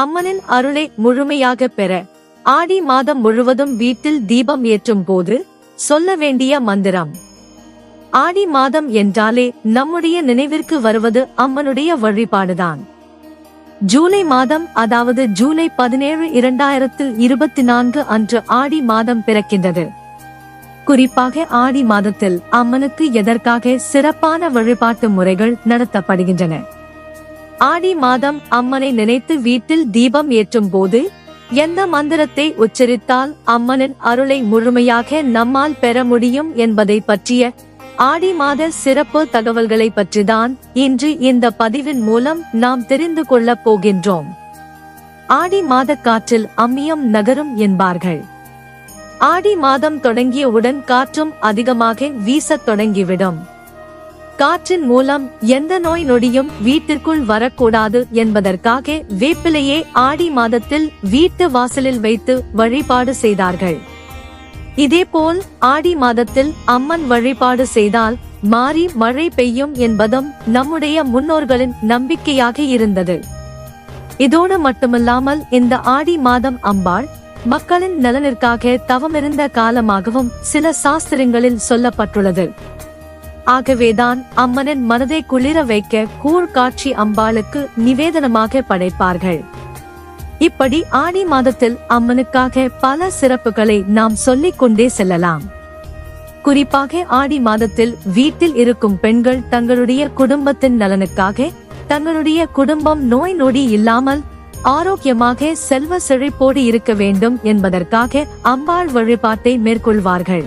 அம்மனின் அருளை முழுமையாக பெற ஆடி மாதம் முழுவதும் வீட்டில் தீபம் ஏற்றும் போது சொல்ல வேண்டிய மந்திரம். ஆடி மாதம் என்றாலே நம்முடைய நினைவிற்கு வருவது அம்மனுடைய வழிபாடுதான். ஜூலை மாதம் அதாவது ஜூலை பதினேழு இரண்டாயிரத்தில் இருபத்தி நான்கு அன்று ஆடி மாதம் பிறக்கின்றது. குறிப்பாக ஆடி மாதத்தில் அம்மனுக்கு எதற்காக சிறப்பான வழிபாட்டு முறைகள் நடத்தப்படுகின்றன. ஆடி மாதம் அம்மனை நினைத்து வீட்டில் தீபம் ஏற்றும் போது எந்த மந்திரத்தை உச்சரித்தால் அம்மனின் அருளை முழுமையாக நம்மால் பெற முடியும் என்பதை பற்றிய ஆடி மாத சிறப்பு தகவல்களை பற்றிதான் இன்று இந்த பதிவின் மூலம் நாம் தெரிந்து கொள்ளப் போகின்றோம். ஆடி மாத காற்றில் அம்மியம் நகரும் என்பார்கள். ஆடி மாதம் தொடங்கியவுடன் காற்றும் அதிகமாக வீசத் தொடங்கிவிடும். காற்றின் மூலம் எந்த நோய் நொடியும் வீட்டிற்குள் வரக்கூடாது என்பதற்காக வேப்பிலையே ஆடி மாதத்தில் வீட்டு வாசலில் வைத்து வழிபாடு செய்தார்கள். இதேபோல் ஆடி மாதத்தில் அம்மன் வழிபாடு செய்தால் மாறி மழை பெய்யும் என்பதும் நம்முடைய முன்னோர்களின் நம்பிக்கையாக இருந்தது. இதோடு மட்டுமல்லாமல் இந்த ஆடி மாதம் அம்பாள் மக்களின் நலனிற்காக தவமிருந்த காலமாகவும் சில சாஸ்திரங்களில் சொல்லப்பட்டுள்ளது. ஆகவேதான் அம்மனின் மனதை குளிர வைக்க கூழ் காட்சி அம்பாளுக்கு நிவேதனமாக படைப்பார்கள். இப்படி ஆடி மாதத்தில் அம்மனுக்காக பல சிறப்புகளை நாம் சொல்லிக் கொண்டே செல்லலாம். குறிப்பாக ஆடி மாதத்தில் வீட்டில் இருக்கும் பெண்கள் தங்களுடைய குடும்பத்தின் நலனுக்காக தங்களுடைய குடும்பம் நோய் நொடி இல்லாமல் ஆரோக்கியமாக செல்வ செழிப்போடு இருக்க வேண்டும் என்பதற்காக அம்பாள் வழிபாட்டை மேற்கொள்வார்கள்.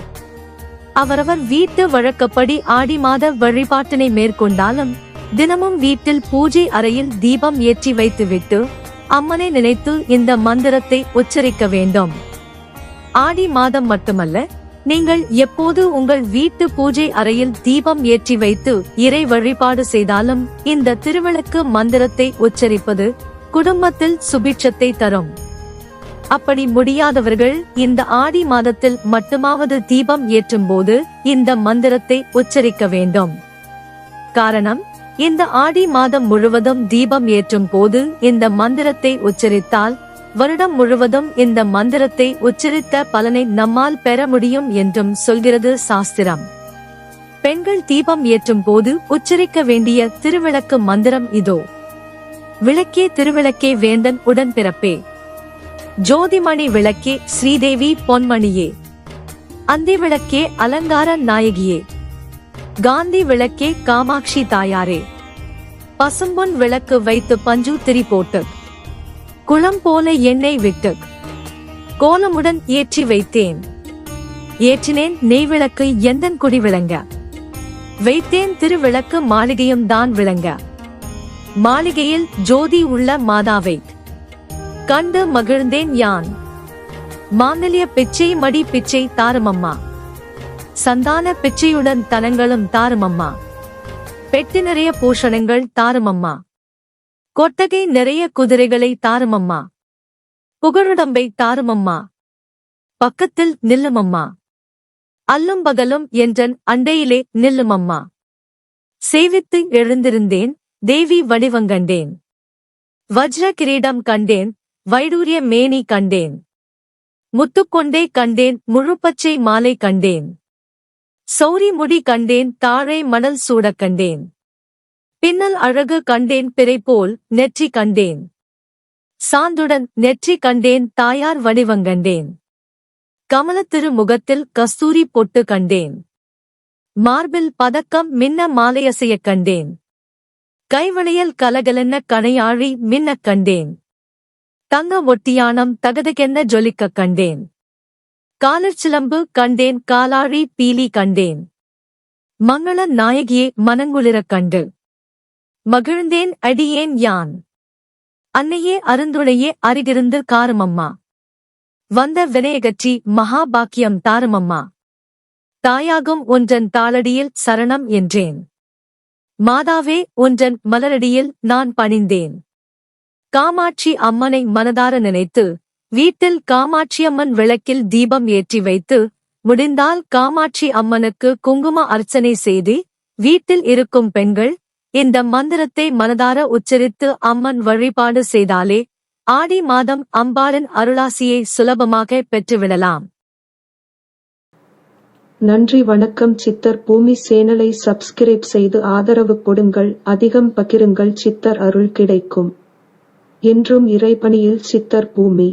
அவரவர் வீட்டு வழக்கப்படி ஆடி மாத வழிபாட்டினை மேற்கொண்டாலும் தினமும் வீட்டில் பூஜை அறையில் தீபம் ஏற்றி வைத்துவிட்டு அம்மனை நினைத்து இந்த மந்திரத்தை உச்சரிக்க வேண்டும். ஆடி மாதம் மட்டுமல்ல நீங்கள் எப்போது உங்கள் வீட்டு பூஜை அறையில் தீபம் ஏற்றி வைத்து இறை வழிபாடு செய்தாலும் இந்த திருவிளக்கு மந்திரத்தை உச்சரிப்பது குடும்பத்தில் சுபிட்சத்தை தரும். அப்படி முடியாதவர்கள் இந்த ஆடி மாதத்தில் மட்டுமாவது தீபம் ஏற்றும் போது இந்த மந்திரத்தை உச்சரிக்க வேண்டும். காரணம் இந்த ஆடி மாதம் முழுவதும் தீபம் ஏற்றும் போது இந்த மந்திரத்தை உச்சரித்தால் வருடம் முழுவதும் இந்த மந்திரத்தை உச்சரித்த பலனை நம்மால் பெற முடியும் என்றும் சொல்கிறது சாஸ்திரம். பெண்கள் தீபம் ஏற்றும் போது உச்சரிக்க வேண்டிய திருவிளக்கு மந்திரம் இதோ. விளக்கே திருவிளக்கே வேந்தன் உடன்பிறப்பே ஜோதிமணி விளக்கே ஸ்ரீதேவி பொன்மணியே. அந்தி விளக்கே அலங்கார நாயகியே. காந்தி விளக்கே காமாட்சி தாயாரே. பசும்பொன் விளக்கு வைத்து பஞ்சு திரி போட்டு குளம் போல எண்ணெய் விட்டு கோலமுடன் ஏற்றி வைத்தேன். ஏற்றினேன் நெய் விளக்கு எந்தன் குடி விளங்க? வைத்தேன் திருவிளக்கு மாளிகையும் தான் விளங்க? மாளிகையில் ஜோதி உள்ள மாதாவை கண்டு மகிழ்ந்தேன் யான். மாங்கல்ய பிச்சை மடி பிச்சை தாருமம்மா. சந்தான பிச்சையுடன் தனங்களும் தாருமம்மா. பெட்டி நிறைய பூஷணங்கள் தாருமம்மா. கொட்டகை நிறைய குதிரைகளை தாருமம்மா. புகழுடம்பை தாருமம்மா. பக்கத்தில் நில்லுமம்மா. அல்லும் பகலும் என்றன் அண்டையிலே நில்லுமம்மா. சேவித்து எழுந்திருந்தேன் தேவி வடிவங்கண்டேன். வஜ்ர கிரீடம் கண்டேன் வைடூரிய மேனி கண்டேன். முத்துக்கொண்டே கண்டேன் முழுப்பச்சை மாலை கண்டேன். சௌரி முடி கண்டேன் தாழை மணல் சூடக் கண்டேன். பின்னல் அழகு கண்டேன் பிறை போல் நெற்றி கண்டேன். சாந்துடன் நெற்றி கண்டேன் தாயார் வடிவங்கண்டேன் கமலத்திரு முகத்தில் கஸ்தூரி பொட்டு கண்டேன். மார்பில் பதக்கம் மின்ன மாலையசையக் கண்டேன். கைவளையல் கலகலென்ன கணையாழி மின்னக் கண்டேன். தங்க ஒட்டியானம் தகதகென்ன ஜொலிக்கக் கண்டேன். காலர்ச்சிலம்பு கண்டேன் காலாழி பீலி கண்டேன். மங்கள நாயகியே மனங்குளிரக் கண்டு. மகிழ்ந்தேன் அடியேன் யான். அன்னையே அருந்துளையே அருகிருந்து காருமம்மா. வந்த வினயகற்றி மகாபாக்கியம் தாருமம்மா. தாயாகும் ஒன்றன் தாளடியில் சரணம் என்றேன். மாதாவே ஒன்றன் மலரடியில் நான் பணிந்தேன். காமாட்சி அம்மனை மனதார நினைத்து வீட்டில் காமாட்சியம்மன் விளக்கில் தீபம் ஏற்றி வைத்து முடிந்தால் காமாட்சி அம்மனுக்கு குங்கும அர்ச்சனை செய்து வீட்டில் இருக்கும் பெண்கள் இந்த மந்திரத்தை மனதார உச்சரித்து அம்மன் வழிபாடு செய்தாலே ஆடி மாதம் அம்பாளின் அருளாசியை சுலபமாக பெற்றுவிடலாம். நன்றி வணக்கம். சித்தர் பூமி சேனலை சப்ஸ்கிரைப் செய்து ஆதரவு கொடுங்கள். அதிகம் பகிருங்கள். சித்தர் அருள் கிடைக்கும். என்றும் இறைபணியில் சித்தர் பூமி.